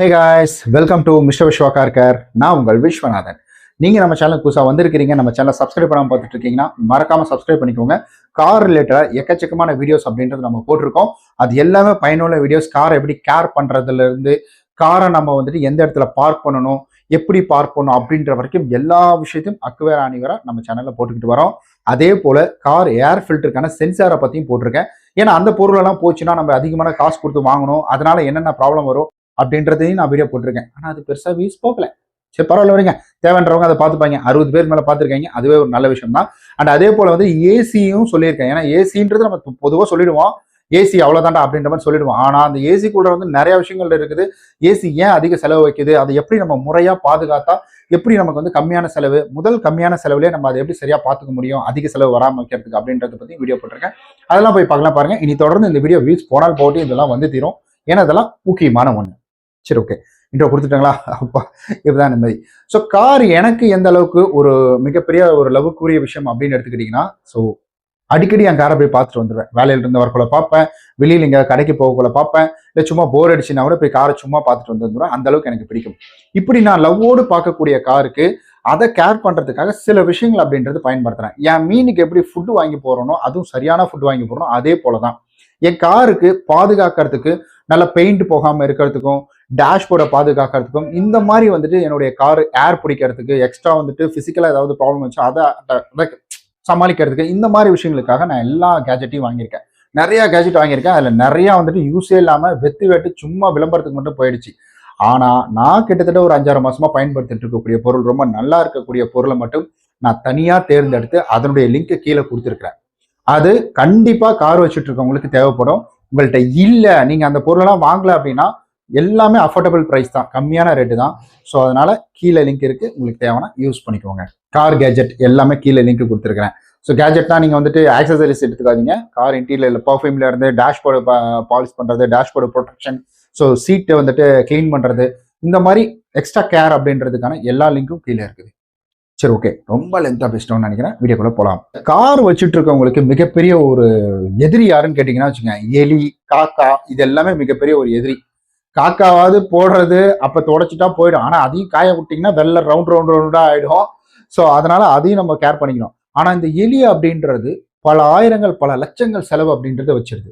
Hey guys welcome to mister Viswa car care நான் உங்கள் விஸ்வநாதன். நீங்கள் நம்ம சேனலுக்கு புதுசாக வந்திருக்கிறீங்க நம்ம சேனல் சப்ஸ்கிரைப் பண்ணாமல் பார்த்துட்டு இருக்கீங்கன்னா மறக்காமல் சப்ஸ்கிரைப் பண்ணிக்கோங்க. கார் ரிலேட்டடாக எக்கச்சக்கமான வீடியோஸ் அப்படின்றது நம்ம போட்டிருக்கோம். அது எல்லாமே பயனுள்ள வீடியோஸ் காரை எப்படி கேர் பண்ணுறதுலேருந்து காரை நம்ம வந்துட்டு எந்த இடத்துல பார்க் பண்ணணும் எப்படி பார்க் பண்ணணும் அப்படின்ற வரைக்கும் எல்லா விஷயத்தையும் அக்குவேர் ஆணிவராக நம்ம சேனலில் போட்டுக்கிட்டு வரோம். அதே போல் கார் ஏர் ஃபில்டருக்கான சென்சாரை பற்றியும் போட்டிருக்கேன். ஏன்னா அந்த பொருளெல்லாம் போச்சுன்னா நம்ம அதிகமான காசு கொடுத்து வாங்கணும். அதனால என்னென்ன ப்ராப்ளம் வரும்? அப்படின்றதையும் நான் வீடியோ போட்டிருக்கேன். ஆனால் அது பெருசாக வியூஸ் போகல சரி பரவாயில்ல வரீங்க தேவைன்றவங்க அதை பார்த்துப்பாங்க. அறுபது பேர் மேலே பார்த்துருக்காங்க. அதுவே ஒரு நல்ல விஷயம் தான் அண்ட் அதே போல் வந்து ஏசியும் சொல்லியிருக்கேன். ஏன்னா ஏசின்றது நம்ம பொதுவாக சொல்லிடுவோம். ஏசி அவ்வளோதான்டா அப்படின்ற மாதிரி சொல்லிடுவோம். ஆனால் அந்த ஏசிக்குள்ள வந்து நிறைய விஷயங்கள் இருக்குது. ஏசி ஏன் அதிக செலவு வைக்குது? அதை எப்படி நம்ம முறையாக பாதுகாத்தா எப்படி நமக்கு வந்து கம்மியான செலவு முதல் கம்மியான செலவுலேயே நம்ம அதை எப்படி சரியாக பார்த்துக்க முடியும்? அதிக செலவு வராமல் வைக்கிறதுக்கு அப்படின்றத பற்றி வீடியோ போட்டிருக்கேன். அதெல்லாம் போய் பார்க்கலாம் பாருங்க. இனி தொடர்ந்து இந்த வீடியோ வியூஸ் போனால் போட்டு இதெல்லாம் வந்து தீரும். ஏன்னா இதெல்லாம் முக்கியமான ஒன்று சரி ஓகே இன்ட்ரோ கொடுத்துட்டாங்களா? அப்பா இதுதான் நிம்மதி. ஸோ கார் எனக்கு எந்த அளவுக்கு ஒரு மிகப்பெரிய ஒரு லவ்க்குரிய விஷயம் அப்படின்னு எடுத்துக்கிட்டிங்கன்னா ஸோ அடிக்கடி என் காரை போய் பார்த்துட்டு வந்துடுவேன் வேலையில இருந்து வரக்குள்ள பார்ப்பேன். வெளியில் இங்கே கடைக்கு போகக்குள்ள பார்ப்பேன். இல்லை சும்மா போர் அடிச்சுனா கூட போய் காரை சும்மா பார்த்துட்டு வந்துடுவேன் அந்த அளவுக்கு எனக்கு பிடிக்கும். இப்படி நான் லவ்வோடு பார்க்கக்கூடிய காருக்கு அதை கேர் பண்ணுறதுக்காக சில விஷயங்கள் அப்படின்றது பயன்படுத்துகிறேன் என் மீனுக்கு எப்படி ஃபுட்டு வாங்கி போகிறோனோ அதுவும் சரியான ஃபுட் வாங்கி போகிறோம் அதே போல தான் என் காருக்கு பாதுகாக்கிறதுக்கு நல்ல பெயிண்ட் போகாமல் இருக்கிறதுக்கும் டேஷ்போர்டை பாதுகாக்கிறதுக்கும் இந்த மாதிரி வந்துட்டு என்னுடைய கார் ஏர் பிடிக்கிறதுக்கு எக்ஸ்ட்ரா வந்துட்டு ஃபிசிக்கலாக ஏதாவது ப்ராப்ளம் வச்சு அதை அதை சமாளிக்கிறதுக்கு இந்த மாதிரி விஷயங்களுக்காக நான் எல்லா கேஜெட்டையும் வாங்கியிருக்கேன். நிறைய கேஜெட் வாங்கியிருக்கேன். அதில் நிறையா வந்துட்டு யூஸே இல்லாமல் வெத்து வெட்டு சும்மா விளம்பரத்துக்கு மட்டும் போயிடுச்சு. ஆனால் நான் கிட்டத்தட்ட ஒரு அஞ்சாறு மாசமா பயன்படுத்திட்டு இருக்கக்கூடிய பொருள் ரொம்ப நல்லா இருக்கக்கூடிய பொருளை மட்டும் நான் தனியாக தேர்ந்தெடுத்து அதனுடைய லிங்க்கை கீழே கொடுத்துருக்குறேன். அது கண்டிப்பாக கார் வச்சுட்டு இருக்கவங்களுக்கு தேவைப்படும். உங்கள்கிட்ட இல்லை நீங்கள் அந்த பொருளெல்லாம் வாங்கலை அப்படின்னா எல்லாமே அஃபோர்டபுள் ப்ரைஸ் தான். கம்மியான ரேட்டு தான். ஸோ அதனால கீழே லிங்க் இருக்குது உங்களுக்கு தேவைன்னா யூஸ் பண்ணிக்கோங்க. கார் கேஜெட் எல்லாமே கீழே லிங்க் கொடுத்துருக்குறேன். ஸோ கேஜெட்னா நீங்கள் வந்துட்டு ஆக்சசரிஸ் எடுத்துக்காதீங்க. கார் இன்டீரியரில் பர்ஃப்யூம்ல இருந்து டேஷ்போர்டு பாலிஷ் பண்ணுறது டேஷ்போர்டு ப்ரொடெக்ஷன் ஸோ சீட்டை வந்துட்டு க்ளீன் பண்ணுறது இந்த மாதிரி எக்ஸ்ட்ரா கேர் அப்படின்றதுக்கான எல்லா லிங்க்கும் கீழே இருக்குது. சரி ஓகே ரொம்ப லென்த்தாக பேசிட்டோம்னு நினைக்கிறேன். வீடியோக்குள்ளே போகலாம் கார் வச்சுட்டு இருக்கவங்களுக்கு மிகப்பெரிய ஒரு எதிரி யாருன்னு கேட்டிங்கன்னா வச்சுக்கோங்க. எலி காக்கா இது எல்லாமே மிகப்பெரிய ஒரு எதிரி. காக்காவாவது போடுறது அப்போ தொடச்சிட்டா போயிடும். ஆனால் அதையும் காய விட்டிங்கன்னா வெள்ளை ரவுண்ட் ரவுண்ட் ரவுண்டாக ஆகிடும் ஸோ அதனால அதையும் நம்ம கேர் பண்ணிக்கணும். ஆனால் இந்த எலி அப்படின்றது பல ஆயிரங்கள் பல லட்சங்கள் செலவு அப்படின்றத வச்சிருது.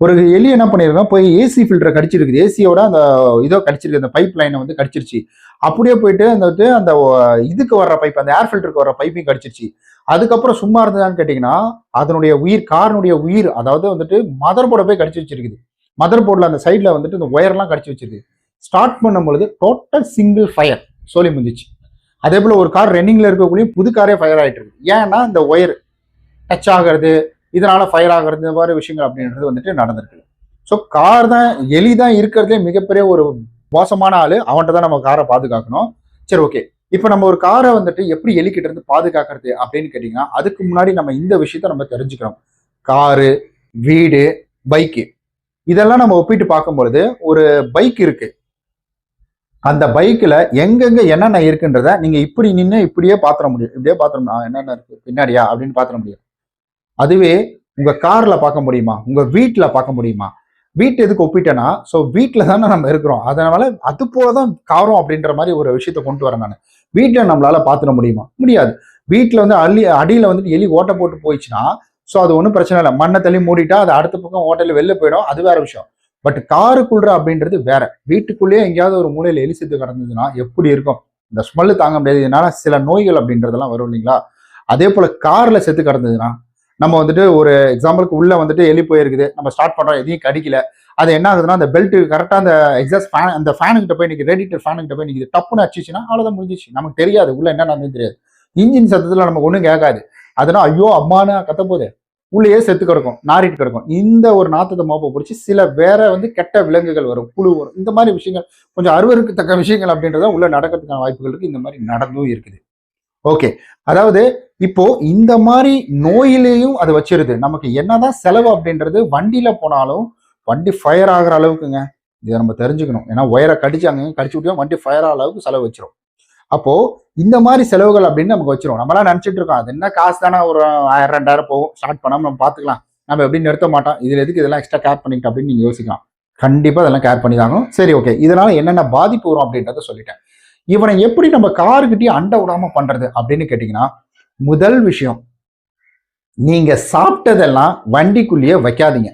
ஒரு எலி என்ன பண்ணிருக்கோம் போய் ஏசி ஃபில்டரை கடிச்சிருக்குது. ஏசியோட அந்த இதோ கடிச்சிருக்கு அந்த பைப் லைனை வந்து கடிச்சிருச்சு. அப்படியே போயிட்டு அந்த வந்து அந்த இதுக்கு வர்ற பைப் அந்த ஏர் ஃபில்டருக்கு வர்ற பைப்பையும் கடிச்சிருச்சு. அதுக்கப்புறம் சும்மா இருந்ததான்னு கேட்டிங்கன்னா அதனுடைய உயிர் காரனுடைய உயிர் அதாவது வந்துட்டு மதர் போர்டை போய் கடிச்சு வச்சிருக்குது. மதர் போர்டில் அந்த சைடில் வந்துட்டு இந்த ஒயர்லாம் கடிச்சு வச்சிருக்கு. ஸ்டார்ட் பண்ணும் பொழுது டோட்டல் சிங்கிள் ஃபயர் சோலி முடிஞ்சிச்சு அதே போல் ஒரு கார் ரன்னிங்கில் இருக்கக்கூடிய புது காரே ஃபயர் ஆகிட்டு இருக்கு. ஏன்னா இந்த ஒயர் டச் ஆகிறது இதனால் ஃபயர் ஆகிறது இந்த மாதிரி விஷயங்கள் அப்படின்றது வந்துட்டு நடந்திருக்கு. ஸோ கார் தான் எலி தான் இருக்கிறதுலே மிகப்பெரிய ஒரு மோசமான ஆள். அவன்கிட்ட தான் நம்ம காரை பாதுகாக்கணும். சரி ஓகே இப்போ நம்ம ஒரு காரை வந்துட்டு எப்படி எலிக்கிட்ட இருந்து பாதுகாக்கிறது அப்படின்னு கேட்டிங்கன்னா அதுக்கு முன்னாடி நம்ம இந்த விஷயத்த நம்ம தெரிஞ்சுக்கிறோம் காரு வீடு பைக்கு இதெல்லாம் நம்ம ஒப்பிட்டு பார்க்கும்பொழுது ஒரு பைக் இருக்கு. அந்த பைக்கில் எங்கெங்க என்னென்ன இருக்குன்றத நீங்கள் இப்படி நின்று இப்படியே பாத்திர முடியும். இப்படியே பாத்திரம் என்னென்ன இருக்கு? பின்னாடியா? அப்படின்னு பாத்திர முடியும். அதுவே உங்கள் காரில் பார்க்க முடியுமா? உங்கள் வீட்டில் பார்க்க முடியுமா? வீட்டு எதுக்கு ஒப்பிட்டேன்னா ஸோ வீட்டில் தானே நம்ம இருக்கிறோம். அதனால அது போல தான் காரம் அப்படின்ற மாதிரி ஒரு விஷயத்த கொண்டு வரேன் நான். வீட்டில் நம்மளால பார்த்துட முடியுமா? முடியாது. வீட்டில் வந்து அள்ளி அடியில் வந்துட்டு எலி ஓட்ட போட்டு போயிடுச்சுன்னா ஸோ அது ஒன்றும் பிரச்சனை இல்லை. மண்ணை தள்ளி மூடிட்டா அது அடுத்த பக்கம் ஹோட்டலில் வெளில போயிடும். அது வேற விஷயம். பட் காருக்குள்ற அப்படின்றது வேற. வீட்டுக்குள்ளேயே எங்கேயாவது ஒரு மூலையில் எலி செத்து கிடந்ததுன்னா எப்படி இருக்கும்? இந்த ஸ்மெல்லு தாங்க முடியாது. இதனால சில நோய்கள் அப்படின்றதெல்லாம் வரும் இல்லைங்களா? அதே போல கார்ல செத்து கிடந்ததுன்னா நம்ம வந்துட்டு ஒரு எக்ஸாம்பிளுக்கு உள்ள வந்துட்டு எலி போயிருக்குது. நம்ம ஸ்டார்ட் பண்றோம். எதையும் கடிக்கல. அது என்ன ஆகுதுன்னா அந்த பெல்ட் கரெக்டாக அந்த எக்ஸாஸ்ட் ஃபேன் அந்த ஃபேனுக்கிட்ட போய் நிற்கிது ரேடிட்டர் ஃபேனுக்கிட்ட போய் நிற்கிது டப்புன்னு அடிச்சிச்சுன்னா அவ்வளோதான் முடிஞ்சிச்சு. நமக்கு தெரியாது. உள்ள என்ன நடந்து தெரியாது. இன்ஜின் சத்தத்தில் நமக்கு ஒன்றும் கேட்காது. அதனால ஐயோ அம்மானு கத்த போதே உள்ளேயே செத்து கிடக்கும் நாரிட்டு கிடக்கும். இந்த ஒரு நாத்தத்தை மோப்பை பிடிச்சி சில வேற வந்து கெட்ட விலங்குகள் வரும் புழு வரும். இந்த மாதிரி விஷயங்கள் கொஞ்சம் அருவருக்கத்தக்க விஷயங்கள் அப்படின்றத உள்ள நடக்கிறதுக்கான வாய்ப்புகள் இருக்கு. இந்த மாதிரி நடந்தும் இருக்குது. ஓகே. அதாவது இப்போ இந்த மாதிரி நோயிலையும் அது வச்சிருது. நமக்கு என்னதான் செலவு அப்படின்றது வண்டியில போனாலும் வண்டி ஃபயர் ஆகிற அளவுக்குங்க. இதை நம்ம தெரிஞ்சுக்கணும். ஏன்னா ஒயரை கடிச்சு அங்கே கடிச்சு விட்டியும் வண்டி ஃபயர் ஆகிற அளவுக்கு செலவு வச்சிரும். அப்போ இந்த மாதிரி செலவுகள் அப்படின்னு நமக்கு வச்சிருவோம். நம்மளாம் நினைச்சிட்டு இருக்கோம் அது என்ன காசு தானே ஒரு ஆயிரம் ரெண்டாயிரம் போகும் ஸ்டார்ட் பண்ணாம நம்ம பார்த்துக்கலாம். நம்ம எப்படி நிறுத்த மாட்டோம். இதுல எதுக்கு இதெல்லாம் எக்ஸ்ட்ரா கேர் பண்ணிட்டு அப்படின்னு நீங்க யோசிக்கலாம். கண்டிப்பாக அதெல்லாம் கேர் பண்ணி தாங்கணும். சரி ஓகே இதனால என்னென்ன பாதிப்பு வரும் அப்படின்றத சொல்லிட்டேன். இவனை எப்படி நம்ம காருக்கிட்டே அண்டை விடாம பண்றது அப்படின்னு கேட்டிங்கன்னா முதல் விஷயம் நீங்க சாப்பிட்டதெல்லாம் வண்டிக்குள்ளேயே வைக்காதீங்க.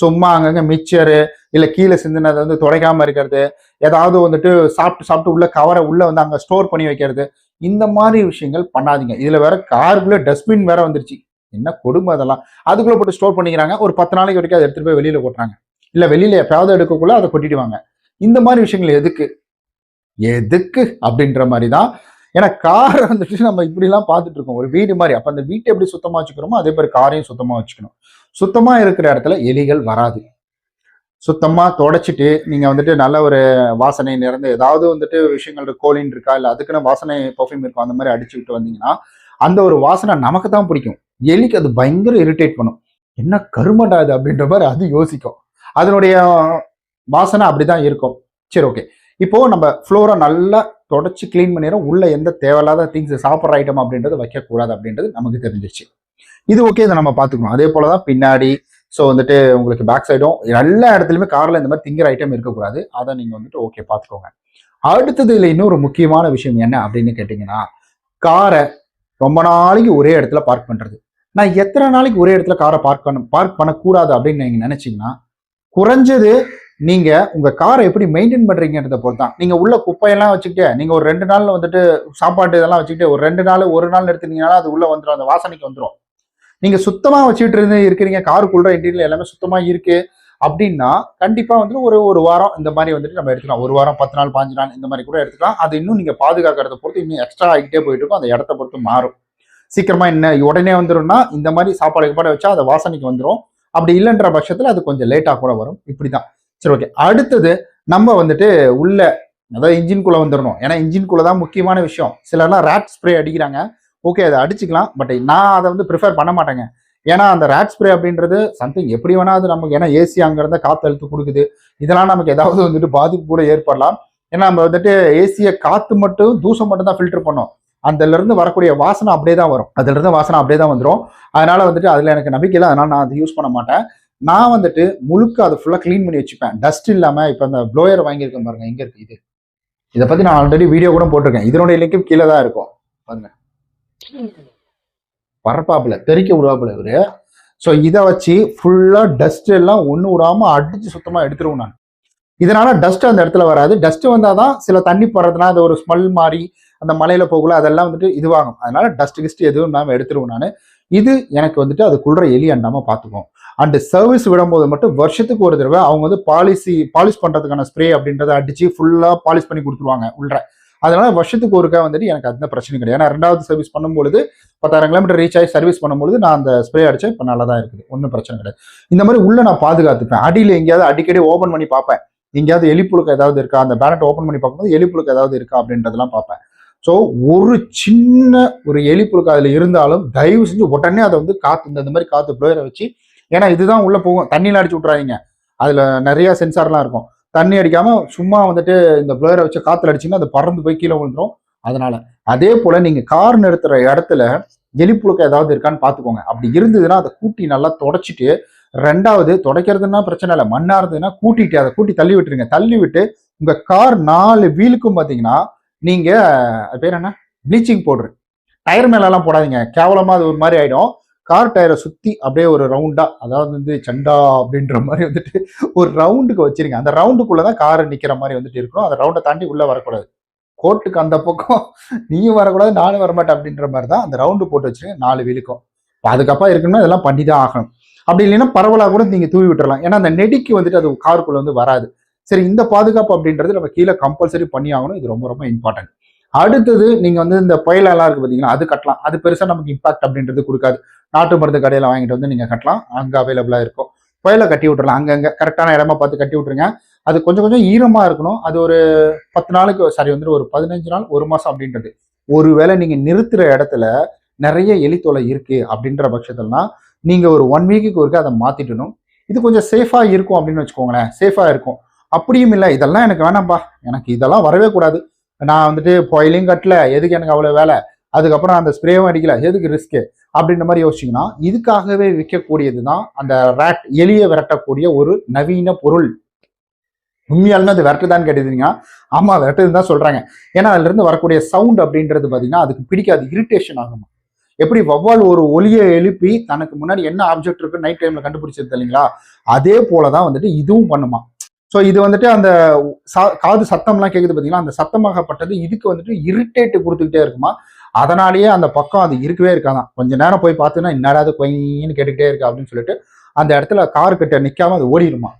சும்மா அங்கங்க மிக்சரு இல்ல கீழே சிந்தினதை வந்து துடைக்காம இருக்கிறது ஏதாவது வந்துட்டு சாப்பிட்டு சாப்பிட்டு உள்ள கவரை உள்ள வந்து அங்க ஸ்டோர் பண்ணி வைக்கிறது இந்த மாதிரி விஷயங்கள் பண்ணாதீங்க. இதுல வேற காருக்குள்ள டஸ்ட்பின் வேற வந்துருச்சு. என்ன கொடுமை அதெல்லாம்? அதுக்குள்ள போட்டு ஸ்டோர் பண்ணிக்கிறாங்க. ஒரு பத்து நாளைக்கு வரைக்கும் அதை எடுத்துட்டு போய் வெளியில கொட்டுறாங்க. இல்ல வெளியில எப்பயாவது எடுக்கக்குள்ள அதை கொட்டிடுவாங்க. இந்த மாதிரி விஷயங்கள் எதுக்கு? எதுக்கு அப்படின்ற மாதிரி தான் ஏன்னா காரை வந்துட்டு நம்ம இப்படிலாம் பார்த்துட்டு இருக்கோம். ஒரு வீடு மாதிரி. அப்போ அந்த வீட்டை எப்படி சுத்தமாக வச்சுக்கிறோமோ அதே மாதிரி காரையும் சுத்தமாக வச்சுக்கணும். சுத்தமாக இருக்கிற இடத்துல எலிகள் வராது. சுத்தமாக தொடச்சிட்டு நீங்கள் வந்துட்டு நல்ல ஒரு வாசனை நிறந்து ஏதாவது வந்துட்டு விஷயங்கள் கோலின் இருக்கா இல்லை அதுக்குன்னு வாசனை பர்ஃப்யூம் இருக்கும் அந்த மாதிரி அடிச்சு விட்டு வந்தீங்கன்னா அந்த ஒரு வாசனை நமக்கு தான் பிடிக்கும். எலிக்கு அது பயங்கர இரிட்டேட் பண்ணும். என்ன கருமடா அது அப்படின்ற மாதிரி அது யோசிக்கும். அதனுடைய வாசனை அப்படிதான் இருக்கும். சரி ஓகே இப்போ நம்ம ஃப்ளோரை நல்லா தொடச்சி க்ளீன் பண்ணிடுறோம். உள்ள எந்த தேவையில்லாத திங்ஸ் சாப்பிட்ற ஐட்டம் அப்படின்றது வைக்கக்கூடாது அப்படின்றது நமக்கு தெரிஞ்சிச்சு இது ஓகே இதை நம்ம பார்த்துக்கணும். அதே போல தான் பின்னாடி ஸோ வந்துட்டு உங்களுக்கு பேக் சைடும் எல்லா இடத்துலையுமே காரில் இந்த மாதிரி திங்கிற ஐட்டம் இருக்கக்கூடாது. அதை நீங்கள் வந்துட்டு ஓகே பார்த்துக்கோங்க. அடுத்தது இதில் இன்னொரு முக்கியமான விஷயம் என்ன அப்படின்னு கேட்டிங்கன்னா காரை ரொம்ப நாளைக்கு ஒரே இடத்துல பார்க் பண்ணுறது நான் எத்தனை நாளைக்கு ஒரே இடத்துல காரை பார்க் பண்ண பார்க் பண்ணக்கூடாது அப்படின்னு நீங்கள் நினச்சிங்கன்னா குறைஞ்சது நீங்கள் உங்கள் காரை எப்படி மெயின்டைன் பண்றீங்கன்றத பொறுத்து தான் நீங்கள் உள்ள குப்பையெல்லாம் வச்சுக்கிட்டு நீங்கள் ஒரு ரெண்டு நாளில் வந்துட்டு சாப்பாடு இதெல்லாம் வச்சுக்கிட்டு ஒரு ரெண்டு நாள் ஒரு நாள் எடுத்தீங்கன்னா அது உள்ளே வந்துடும் அந்த வாசனைக்கு வந்துடும் நீங்க சுத்தமா வச்சுட்டு இருந்து இருக்கிறீங்க காருக்குள்ள இன்டீரியர் எல்லாமே சுத்தமா இருக்கு. அப்படின்னா கண்டிப்பா வந்துட்டு ஒரு ஒரு வாரம் இந்த மாதிரி வந்துட்டு நம்ம எடுத்துக்கலாம். ஒரு வாரம் பத்து நாள் பாஞ்சு நாள் இந்த மாதிரி கூட எடுத்துக்கலாம். அது இன்னும் நீங்க பாதுகாக்கிறத பொறுத்து இன்னும் எக்ஸ்ட்ரா ஆகிட்டே போயிட்டு இருக்கும். அந்த இடத்த பொறுத்து மாறும். சீக்கிரமா என்ன உடனே வந்துடும்னா இந்த மாதிரி சாப்பாடு கீப்பாடு வச்சா அது வாசனைக்கு வந்துடும் அப்படி இல்லைன்ற பட்சத்துல அது கொஞ்சம் லேட்டா கூட வரும். இப்படிதான். சரி ஓகே அடுத்தது நம்ம வந்துட்டு உள்ள அதாவது இன்ஜின்குள்ள வந்துடணும் ஏன்னா இன்ஜின்குள்ள தான் முக்கியமான விஷயம். சிலர்லாம் ரேட் ஸ்ப்ரே அடிக்கிறாங்க. ஓகே அதை அடிச்சுக்கலாம். பட் நான் அதை வந்து ப்ரிஃபர் பண்ண மாட்டேங்க. ஏன்னா அந்த ரேட் ஸ்ப்ரே அப்படின்றது சம்திங் எப்படி வேணா அது நமக்கு ஏன்னா ஏசி அங்கேருந்து காற்று அழுத்து கொடுக்குது. இதெல்லாம் நமக்கு ஏதாவது வந்துட்டு பாதிப்பு கூட ஏற்படலாம். ஏன்னா நம்ம வந்துட்டு ஏசியை காற்று மட்டும் தூசம் மட்டும் தான் ஃபில்டர் பண்ணோம். அதுலேருந்து வரக்கூடிய வாசனை அப்படியே தான் வரும். அதுலேருந்து வாசனை அப்படியே தான் வந்துடும் அதனால வந்துட்டு அதில் எனக்கு நம்பிக்கை இல்லை. அதனால் நான் அதை யூஸ் பண்ண மாட்டேன். நான் வந்துட்டு முழுக்க அதை ஃபுல்லாக க்ளீன் பண்ணி வச்சுப்பேன். டஸ்ட் இல்லாமல் இப்போ அந்த ப்ளோயர் வாங்கியிருக்கேன் பாருங்கள் எங்கே இருக்கு இது? இதை பற்றி நான் ஆல்ரெடி வீடியோ கூட போட்டிருக்கேன். இதனுடைய லிங்கும் கீழே தான் இருக்கும். பாருங்கள் பரப்பாப்புல தெறிக்க விடுவாப்புல இவரு. ஸோ இதை வச்சு ஃபுல்லாக டஸ்ட் எல்லாம் ஒன்று விடாம அடிச்சு சுத்தமாக எடுத்துருவோம் நான். இதனால டஸ்ட் அந்த இடத்துல வராது. டஸ்ட் வந்தால் தான் சில தண்ணி போடுறதுனா அது ஒரு ஸ்மெல் மாதிரி அந்த மலையில போகல அதெல்லாம் வந்துட்டு இதுவாகும் அதனால டஸ்ட் கிஸ்ட் எதுவும் இல்லாமல் எடுத்துருவோம் நான். இது எனக்கு வந்துட்டு அதுக்குள்ள எலி அண்டாம பார்த்துக்கும் அண்ட் சர்வீஸ் விடும்போது மட்டும் வருஷத்துக்கு ஒரு தடவை அவங்க வந்து பாலிசி பாலிஷ் பண்றதுக்கான ஸ்ப்ரே அப்படின்றத அடிச்சு ஃபுல்லா பாலிஷ் பண்ணி கொடுத்துருவாங்க உள்ள. அதனால வருஷத்துக்கு ஒருக்கா வந்துட்டு எனக்கு அந்த பிரச்சனை கிடையாது. ஏன்னா ரெண்டாவது சர்வீஸ் பண்ணும்பொழுது பத்தாயிரம் கிலோமீட்டர் ரீச் ஆகி சர்வீஸ் பண்ணும்பொழுது நான் அந்த ஸ்ப்ரே அடிச்சேன். இப்போ நல்லா தான் இருக்குது. ஒன்றும் பிரச்சனை கிடையாது. இந்த மாதிரி உள்ள நான் பாதுகாத்துப்பேன். அடியில் எங்கேயாவது அடிக்கடி ஓப்பன் பண்ணி பார்ப்பேன். எங்கேயாவது எலிப்புழுக்கு ஏதாவது இருக்கா? அந்த பேனட் ஓப்பன் பண்ணி பார்க்கும்போது எலிப்புழுக்கு ஏதாவது இருக்கா? அப்படின்றதெல்லாம் பார்ப்பேன். ஸோ ஒரு சின்ன ஒரு எலிப்புழுக்கு அதில் இருந்தாலும் தயவு செஞ்சு உடனே அதை வந்து காத்து இந்த இந்த மாதிரி காத்து ப்ளோயரை வச்சு ஏன்னா இதுதான் உள்ளே போகும். தண்ணியில் அடிச்சு விட்றாங்க அதில் நிறையா சென்சார்லாம் இருக்கும். தண்ணி அடிக்காம சும்மா வந்துட்டு இந்த ப்ளோயரை வச்சு காத்துல அடிச்சிங்கன்னா அது பறந்து போய் கீழே விழுந்துடும் அதனால அதே போல நீங்க கார் நிறுத்துற இடத்துல எலிப்புழுக்க ஏதாவது இருக்கான்னு பாத்துக்கோங்க. அப்படி இருந்ததுன்னா அதை கூட்டி நல்லா தொடச்சிட்டு ரெண்டாவது தொடக்கிறதுனா பிரச்சனை இல்லை. மண்ணா இருந்ததுன்னா கூட்டிட்டு அதை கூட்டி தள்ளி விட்டுருங்க. தள்ளி விட்டு உங்க கார் நாலு வீலுக்கும் பாத்தீங்கன்னா நீங்க அது பேர் என்ன? ப்ளீச்சிங் பவுடர் டயர் மேலெல்லாம் போடாதீங்க. கேவலமா அது ஒரு மாதிரி ஆயிடும். கார் டயரை சுற்றி அப்படியே ஒரு ரவுண்டா அதாவது வந்து சண்டா அப்படின்ற மாதிரி வந்துட்டு ஒரு ரவுண்டுக்கு வச்சிருங்க. அந்த ரவுண்டுக்குள்ளே தான் கார் நிற்கிற மாதிரி வந்துட்டு இருக்கணும். அந்த ரவுண்டை தாண்டி உள்ளே வரக்கூடாது. கோர்ட்டுக்கு அந்த பக்கம் நீயும் வரக்கூடாது நானும் வரமாட்டேன் அப்படின்ற மாதிரி தான் அந்த ரவுண்டு போட்டு வச்சிருங்க. நாலு வீலுக்கும் பாதுகாப்பாக இருக்கணும்னா இதெல்லாம் பண்ணி தான் ஆகணும். அப்படி இல்லைன்னா பரவலாக கூட நீங்கள் தூவி விட்டுறலாம். ஏன்னா அந்த நெடிக்கு வந்துட்டு அது காருக்குள்ளே வந்து வராது. சரி இந்த பாதுகாப்பு அப்படின்றது நம்ம கீழே கம்பல்சரி பண்ணி ஆகணும். இது ரொம்ப ரொம்ப இம்பார்ட்டன்ட் அடுத்தது நீங்கள் வந்து இந்த புயலெல்லாம் இருக்குது பார்த்தீங்கன்னா அது கட்டலாம். அது பெருசாக நமக்கு இம்பாக்ட் அப்படின்றது கொடுக்காது. நாட்டு மருந்து கடையில் வாங்கிட்டு வந்து நீங்கள் கட்டலாம். அங்கே அவைலபிளாக இருக்கும். புயலை கட்டி விட்டுறலாம். அங்கங்கே கரெக்டான இடமா பார்த்து கட்டி விட்டுருங்க. அது கொஞ்சம் கொஞ்சம் ஈரமாக இருக்கணும். அது ஒரு பத்து நாளுக்கு சரி வந்துட்டு ஒரு பதினஞ்சு நாள் ஒரு மாதம் அப்படின்றது. ஒருவேளை நீங்கள் நிறுத்துகிற இடத்துல நிறைய எலித்தொலை இருக்குது அப்படின்ற பட்சத்துலனா நீங்கள் ஒரு ஒன் வீக்குக்கு ஒருக்க அதை மாற்றிட்டணும் இது கொஞ்சம் சேஃபாக இருக்கும் அப்படின்னு வச்சுக்கோங்களேன். சேஃபாக இருக்கும். அப்படியும் இல்லை. இதெல்லாம் எனக்கு வேணாம்ப்பா எனக்கு இதெல்லாம் வரவே கூடாது. நான் வந்துட்டு புயலையும் கட்டல. எதுக்கு எனக்கு அவ்வளோ வேலை? அதுக்கப்புறம் அந்த ஸ்ப்ரேவும் அடிக்கல. எதுக்கு ரிஸ்க்கு அப்படின்ற மாதிரி யோசிச்சிங்கன்னா இதுக்காகவே விற்கக்கூடியது தான் அந்த ரேட் எளிய விரட்டக்கூடிய ஒரு நவீன பொருள். உண்மையாலுமே அது விரட்டுதான்னு கேட்டீங்கன்னா ஆமாம் விரட்டுதுன்னு தான் சொல்கிறாங்க ஏன்னா அதுலேருந்து வரக்கூடிய சவுண்ட் அப்படின்றது பார்த்தீங்கன்னா அதுக்கு பிடிக்காது இரிட்டேஷன் ஆகுமா? எப்படி வவ்வால் ஒரு ஒலியை எழுப்பி தனக்கு முன்னாடி என்ன ஆப்ஜெக்ட் இருக்கு நைட் டைமில் கண்டுபிடிச்சிருது இல்லைங்களா அதே போல தான் வந்துட்டு இதுவும் பண்ணுமா? ஸோ இது வந்துட்டு அந்த சா- காது சத்தம்லாம் கேட்குது பார்த்தீங்கன்னா அந்த சத்தமாகப்பட்டது இதுக்கு வந்துட்டு இரிட்டேட் கொடுத்துக்கிட்டே இருக்குமா? அதனாலேயே அந்த பக்கம் அது இருக்கவே இருக்காதான். கொஞ்ச நேரம் போய் பார்த்தீங்கன்னா என்னடா கொயின்னு கேட்டுக்கிட்டே இருக்கு அப்படின்னு சொல்லிட்டு அந்த இடத்துல கார் கிட்ட நிற்காம அது ஓடிடுமா.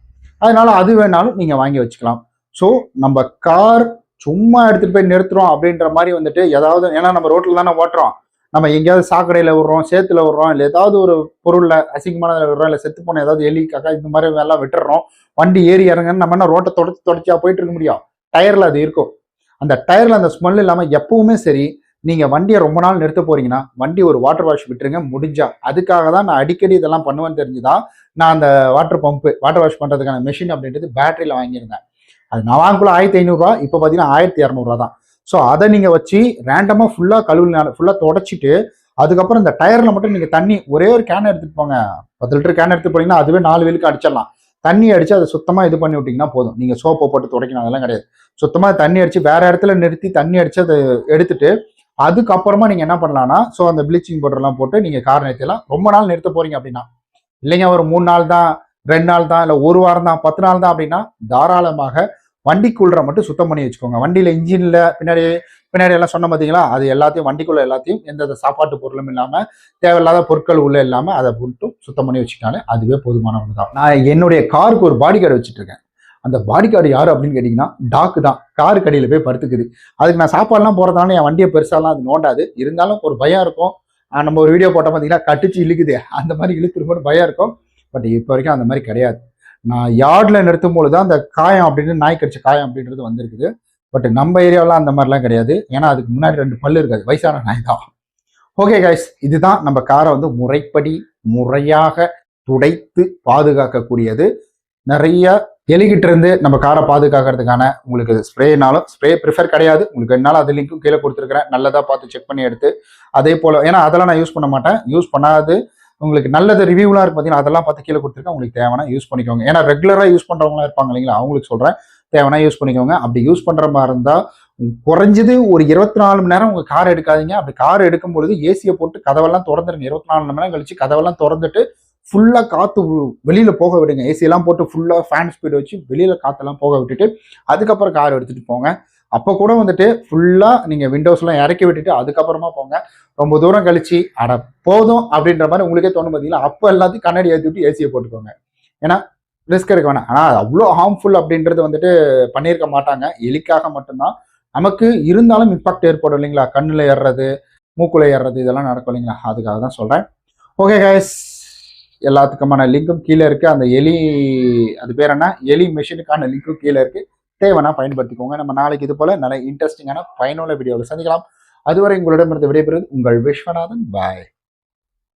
அதனால அது வேணாலும் நீங்கள் வாங்கி வச்சுக்கலாம். ஸோ நம்ம கார் சும்மா எடுத்துகிட்டு போய் நிறுத்துறோம் அப்படின்ற மாதிரி வந்துட்டு ஏதாவது ஏன்னா நம்ம ரோட்டில் தானே ஓட்டுறோம். நம்ம எங்கேயாவது சாக்கடையில் விடுறோம் சேத்துல விடுறோம் இல்லை ஏதாவது ஒரு பொருளில் அசிங்கமானதில் விடுறோம் இல்லை செத்து போன ஏதாவது எலி கக்கா இந்த மாதிரி எல்லாம் விட்டுறோம். வண்டி ஏறி இறங்குன்னு நம்ம என்ன ரோட்டை தொடச்சி தொடச்சியா போயிட்டு இருக்க முடியும்? டயரில் அது இருக்கும். அந்த டயரில் அந்த ஸ்மெல் இல்லாமல் எப்பவுமே சரி நீங்கள் வண்டியை ரொம்ப நாள் நிறுத்த போறீங்கன்னா வண்டி ஒரு வாட்டர் வாஷ் விட்டுருங்க முடிஞ்சா. அதுக்காக தான் நான் அடிக்கடி இதெல்லாம் பண்ணுவேன்னு தெரிஞ்சுதான் நான் அந்த வாட்டர் பம்பு வாட்டர் வாஷ் பண்ணுறதுக்கான மிஷின் அப்படின்றது பேட்டரியில் வாங்கியிருந்தேன். அது நான் வாங்கக்குள்ள ஆயிரத்தி ஐநூறுரூவா இப்போ பார்த்தீங்கன்னா ஆயிரத்தி இரநூறுவா தான். ஸோ அதை நீங்கள் வச்சு ரேண்டமாக ஃபுல்லாக கழுவுனால ஃபுல்லாக தொடச்சிட்டு அதுக்கப்புறம் இந்த டயரில் மட்டும் நீங்கள் தண்ணி ஒரே ஒரு கேன் எடுத்துகிட்டு போங்க. பத்து லிட்டர் கேன் எடுத்து போனீங்கன்னா அதுவே நாலு வேலுக்கு அடிச்சிடலாம். தண்ணி அடித்து அதை சுத்தமாக இது பண்ணி விட்டிங்கன்னா போதும். நீங்கள் சோப்பை போட்டு துடைக்கணும் அதெல்லாம் கிடையாது. சுத்தமாக தண்ணி அடித்து வேறு இடத்துல நிறுத்தி தண்ணி அடித்து அதை எடுத்துட்டு அதுக்கப்புறமா நீங்கள் என்ன பண்ணலாம்னா ஸோ அந்த ப்ளீச்சிங் பவுடர்லாம் போட்டு நீங்கள் கார் நிறுத்தலாம் ரொம்ப நாள் நிறுத்த போறீங்க அப்படின்னா இல்லைங்க ஒரு மூணு நாள் தான் ரெண்டு நாள் தான் இல்லை ஒரு வாரம் தான் பத்து நாள் தான் அப்படின்னா தாராளமாக வண்டிக்குள்ள மட்டும் சுத்தம் பண்ணி வச்சுக்கோங்க. வண்டியில இன்ஜின்ல பின்னாடி பின்னாடி எல்லாம் சொன்ன பார்த்தீங்களா அது எல்லாத்தையும் வண்டிக்குள்ள எல்லாத்தையும் எந்த சாப்பாட்டு பொருளும் இல்லாம தேவையில்லாத பொருட்கள் உள்ள இல்லாம அதை மட்டும் சுத்தம் பண்ணி வச்சுக்கிட்டாலே அதுவே போதுமான ஒன்று தான். நான் என்னுடைய காருக்கு ஒரு பாடி கார்டு வச்சுட்டு இருக்கேன். அந்த பாடி கார்டு யார் அப்படின்னு கேட்டிங்கன்னா டாக்கு தான். கார் கடையில் போய் படுத்துக்குது. அதுக்கு நான் சாப்பாடுலாம் போகிறதுனால என் வண்டியை பெருசாலாம் அது நோண்டாது. இருந்தாலும் ஒரு பயம் இருக்கும். நம்ம ஒரு வீடியோ போட்டால் பார்த்தீங்கன்னா கட்டிச்சு இழுக்குது. அந்த மாதிரி இழுத்துருமோன்னு பயம் இருக்கும். பட் இப்போ வரைக்கும் அந்த மாதிரி கிடையாது. நான் யார்டில் நிறுத்தும் பொழுது தான் அந்த காயம் அப்படின்னு நாய் கடிச்ச காயம் அப்படின்றது வந்திருக்குது. பட் நம்ம ஏரியாவெலாம் அந்த மாதிரிலாம் கிடையாது. ஏன்னா அதுக்கு முன்னாடி ரெண்டு பல்லு இருக்காது. வயசான நாய் தான். ஓகே கைஸ் இதுதான் நம்ம காரை வந்து முறைப்படி முறையாக துடைத்து பாதுகாக்கக்கூடியது. நிறைய எலிகிட்ட இருந்து நம்ம காரை பாதுகாக்கிறதுக்கான உங்களுக்கு ஸ்ப்ரேனாலும் ஸ்ப்ரே ப்ரிஃபர் கிடையாது. உங்களுக்கு என்னால் அது லிங்க்கும் கீழே கொடுத்துருக்குறேன். நல்லதாக பார்த்து செக் பண்ணி எடுத்து அதே போல் ஏன்னா அதெல்லாம் நான் யூஸ் பண்ண மாட்டேன். யூஸ் பண்ணாது. உங்களுக்கு நல்லது ரிவ்யூலாம் இருக்கு பார்த்தீங்கன்னா அதெல்லாம் பார்த்து கீழே கொடுத்துருக்கேன். உங்களுக்கு தேவைன்னா யூஸ் பண்ணிக்கோங்க. ஏன்னா ரெகுலராக யூஸ் பண்ணுறவங்களாம் இருப்பாங்க இல்லைங்களா? அவங்களுக்கு சொல்கிறேன் தேவைன்னா யூஸ் பண்ணிக்கோங்க. அப்படி யூஸ் பண்ணுற மாதிரி இருந்தால் குறைஞ்சது ஒரு இருபத்தி நாலு மணி நேரம் உங்கள் கார் எடுக்காதீங்க. அப்படி கார் எடுக்கும் பொழுது ஏசியை போட்டு கதவெல்லாம் திறந்துருங்க. இருபத்தி நாலு மணி நேரம் கழிச்சு கதவெல்லாம் திறந்துட்டு ஃபுல்லாக காற்று வெளியில் போக விடுங்க. ஏசியெல்லாம் போட்டு ஃபுல்லாக ஃபேன் ஸ்பீடு வச்சு வெளியில் காற்றெல்லாம் போக விட்டுட்டு அதுக்கப்புறம் கார் எடுத்துகிட்டு போங்க. அப்போ கூட வந்துட்டு ஃபுல்லாக நீங்கள் விண்டோஸ்லாம் இறக்கி விட்டுட்டு அதுக்கப்புறமா போங்க. ரொம்ப தூரம் கழிச்சு அட போதும் அப்படின்ற மாதிரி உங்களுக்கே தோணும் பார்த்தீங்களா அப்போ எல்லாத்தையும் கண்ணாடி ஏற்றி விட்டு ஏசியை போட்டுக்கோங்க. ஏன்னா ரிஸ்க் எடுக்க வேணாம். ஆனால் அது அவ்வளோ ஹார்ம்ஃபுல் அப்படின்றது வந்துட்டு பண்ணியிருக்க மாட்டாங்க. எலிக்காக மட்டும்தான். நமக்கு இருந்தாலும் இம்பாக்ட் ஏற்படும் இல்லைங்களா? கண்ணில் ஏறுறது மூக்குல ஏறுறது இதெல்லாம் நடக்கும் இல்லைங்களா? அதுக்காக தான் சொல்கிறேன் ஓகே கைஸ் எல்லாத்துக்குமான லிங்க்கும் கீழே இருக்கு. அந்த எலி அது பேர் என்ன? எலி மிஷினுக்கான லிங்க்கும் கீழே இருக்குது தேவைன்னா பயன்படுத்திக்கோங்க. நம்ம நாளைக்கு இது போல் நல்ல இன்ட்ரெஸ்டிங்கான பயனுள்ள வீடியோவில் சந்திக்கலாம். அதுவரை உங்களிடமிருந்து விடைபெறுவது உங்கள் விஸ்வநாதன். பாய்